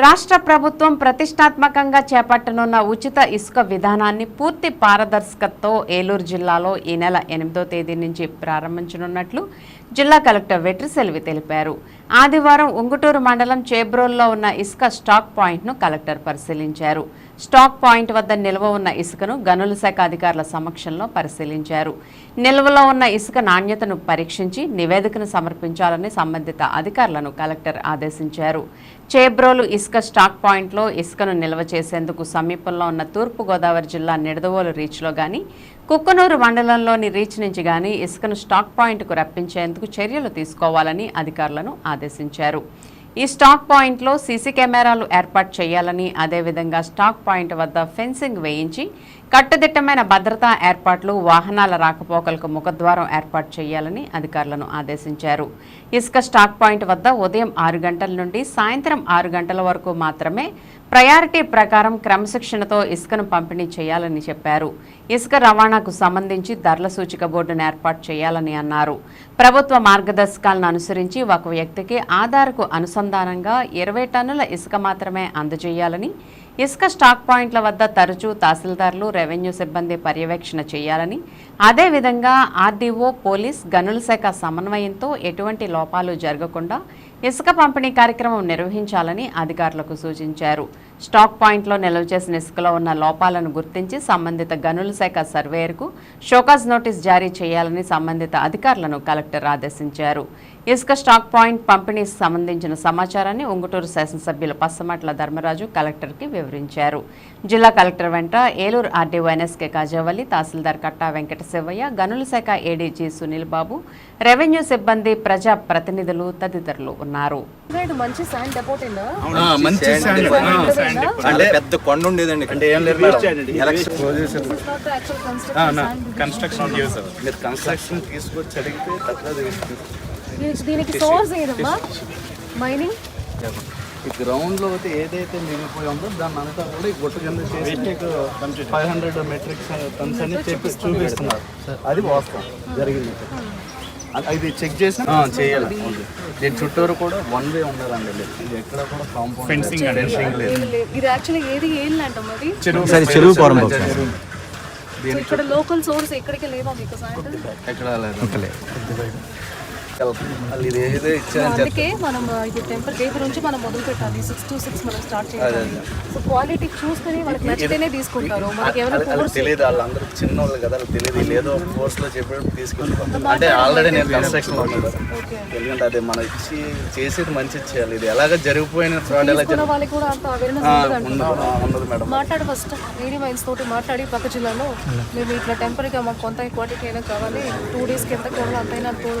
రాష్ట్ర ప్రభుత్వం ప్రతిష్టాత్మకంగా చేపట్టనున్న ఉచిత ఇసుక విధానాన్ని పూర్తి పారదర్శకతతో ఏలూరు జిల్లాలో ఈ నెల ఎనిమిదో తేదీ నుంచి ప్రారంభించనున్నట్లు జిల్లా కలెక్టర్ వెట్రి సెల్వి తెలిపారు. ఆదివారం ఉంగుటూరు మండలం చేబ్రోల్లో ఉన్న ఇసుక స్టాక్ పాయింట్ను కలెక్టర్ పరిశీలించారు. స్టాక్ పాయింట్ వద్ద నిల్వ ఉన్న ఇసుకను గనుల శాఖ అధికారుల సమక్షంలో పరిశీలించారు. నిల్వలో ఉన్న ఇసుక నాణ్యతను పరీక్షించి నివేదికను సమర్పించాలని సంబంధిత అధికారులను కలెక్టర్ ఆదేశించారు. చేబ్రోలు ఇసుక స్టాక్ పాయింట్లో ఇసుకను నిల్వ చేసేందుకు సమీపంలో ఉన్న తూర్పుగోదావరి జిల్లా నిడదవోలు రీచ్లో గాని కుక్కనూరు మండలంలోని రీచ్ నుంచి గాని ఇసుకను స్టాక్ పాయింట్కు రప్పించేందుకు చర్యలు తీసుకోవాలని అధికారులను ఆదేశించారు. ఈ స్టాక్ పాయింట్లో సీసీ కెమెరాలు ఏర్పాటు చేయాలని అదేవిధంగా స్టాక్ పాయింట్ వద్ద ఫెన్సింగ్ వేయించి కట్టుదిట్టమైన భద్రతా ఏర్పాట్లు వాహనాల రాకపోకలకు ముఖద్వారం ఏర్పాటు చేయాలని అధికారులను ఆదేశించారు. ఇసుక స్టాక్ పాయింట్ వద్ద ఉదయం ఆరు గంటల నుండి సాయంత్రం ఆరు గంటల వరకు మాత్రమే ప్రయారిటీ ప్రకారం క్రమశిక్షణతో ఇసుకను పంపిణీ చేయాలని చెప్పారు. ఇసుక రవాణాకు సంబంధించి ధరల సూచిక బోర్డును ఏర్పాటు చేయాలని అన్నారు. ప్రభుత్వ మార్గదర్శకాలను అనుసరించి ఒక వ్యక్తికి ఆధార్కు అనుసంధానంగా ఇరవై టన్నుల ఇసుక మాత్రమే అందజేయాలని ఇసుక స్టాక్ పాయింట్ల వద్ద తరచూ తహసీల్దార్లు రెవెన్యూ సిబ్బంది పర్యవేక్షణ చేయాలని అదేవిధంగా ఆర్డీఓ పోలీస్ గనుల శాఖ సమన్వయంతో ఎటువంటి లోపాలు జరగకుండా ఇసుక పంపిణీ కార్యక్రమం నిర్వహించాలని అధికారులకు సూచించారు. స్టాక్ పాయింట్లో నిల్వ చేసిన ఇసుకలో ఉన్న లోపాలను గుర్తించి సంబంధిత గనుల శాఖ సర్వేయర్కు షోకాజ్ నోటీస్ జారీ చేయాలని సంబంధిత అధికారులను కలెక్టర్ ఆదేశించారు. ఇసుక స్టాక్ పాయింట్ పంపిణీకి సంబంధించిన సమాచారాన్ని ఉంగుటూరు శాసనసభ్యులు పస్సమట్ల ధర్మరాజు కలెక్టర్కి వివరించారు. జిల్లా కలెక్టర్ వెంట ఏలూరు ఆర్డీఓ ఎన్ఎస్కే కాజావల్లి తహసీల్దార్ కట్టా వెంకట శివయ్య గనుల శాఖ ఏడీజీ సునీల్ బాబు రెవెన్యూ సిబ్బంది ప్రజా ప్రతినిధులు తదితరులు ఉన్నారు. మంచి శాండ్ మంచి శాండ్ ఆ, అంటే పెద్ద కొండ ఉండేదండి. అంటే ఏం లేదు కన్స్ట్రక్షన్ మీరు కన్స్ట్రక్షన్ తీసుకొచ్చి అడిగితే తక్కువ దీనికి సోర్స్ ఏదమ్మా? మైనింగ్ ఈ గ్రౌండ్లో అయితే ఏదైతే మిగిలిపోయి ఉందో దాన్ని అంతా కూడా ఈ గుట్ట కింద చేసి మీకు ఫైవ్ హండ్రెడ్ మెట్రిక్ టన్స్ అని చెప్పి చూపిస్తున్నారు. అది వాస్తవం. జరిగింది. అది- అది చెక్ చేసి చేయాలి. దీని చుట్టూరు కూడా వన్ వే ఉండాలండి ఇది ఎక్కడ కూడా కాంపౌండ్ ఫెన్సింగ్ ఫెన్సింగ్ లేదు. ఇది యాక్చువల్లీ ఏది ఏం ఇది సరే చెరువు ఫారం So ఇక్కడ లోకల్ సోర్స్ ఎక్కడికి లేదా మీకు శాండ్ ఎక్కడ లేదు. వాళ్ళు ఇది ఏదో ఇచ్చారని అందుకే మనం ఇది టెంపర్ డే నుంచి మనం మొదలు పెట్టాలి. సిక్స్ టు సిక్స్ మనం స్టార్ట్ చేయాలి. సో క్వాలిటీ చూసుకుని వాళ్ళకి నచ్చితేనే తీసుకుంటారు. మనకి ఫోర్స్ తెలియదు వాళ్ళందరూ చిన్న వాళ్ళు కదా తెలియదు ఏదో కోర్స్లో చెప్పేటప్పుడు తీసుకెళ్ళిపోతారు అంటే ఆల్రెడీ నేను కన్స్ట్రక్షన్లో ఉన్నాను ఓకే. ఎందుకంటే అది మనం ఇచ్చి చేసేది మంచిది చేయాలి. ఇది ఎలాగ జరిగిపోయిన ఫ్రాడ్ ఎలా వాళ్ళకి కూడా అంత అవేర్నెస్ మేడం. మాట్లాడు ఫస్ట్ ఏరి మైన్స్ తోటి మాట్లాడి పక్క జిల్లాలో మేము ఇట్లా టెంపరీగా మాకు కొంత క్వాలిటీ అయినా కావాలి. టూ డేస్కి ఎంత కావాలి అంతైనా తోడు